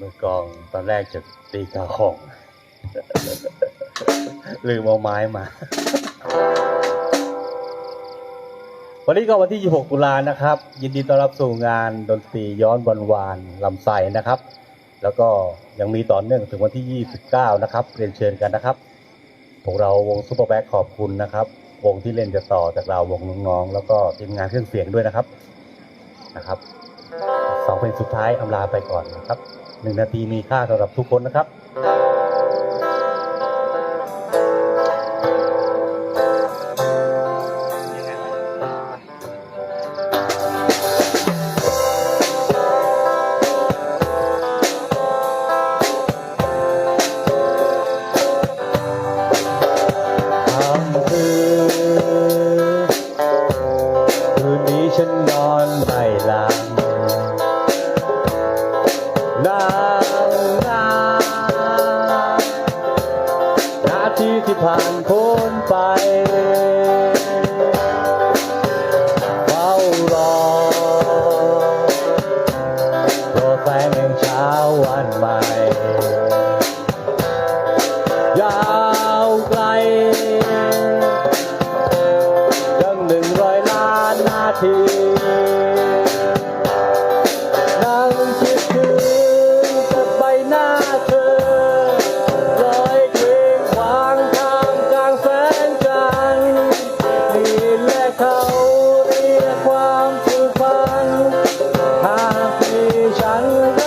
มือกองตอนแรกจะตีกระหองลืมเอาไม้มา วันนี้ก็วันที่ 26 ตุลานะครับ ยินดีต้อนรับสู่งานดนตรีย้อนวันวานลำไส้นะครับ แล้วก็ยังมีต่อเนื่องถึงวันที่ 29 นะครับ เรียนเชิญกันนะครับ พวกเราวงซูเปอร์แบ็คขอบคุณนะครับ วงที่เล่นจะต่อจากเราวงน้องๆ แล้วก็ทีมงานเครื่องเสียงด้วยนะครับ นะครับสองเพลงสุดท้ายอำลาไปก่อนนะครับ หนึ่งนาทีมีค่าสำหรับทุกคนนะครับค่ำคืนคืนนี้ฉันนอน นานาทีที่ผ่านพ้นไปเฝ้ารอรอแสงแห่งเช้าวันใหม่ ฉั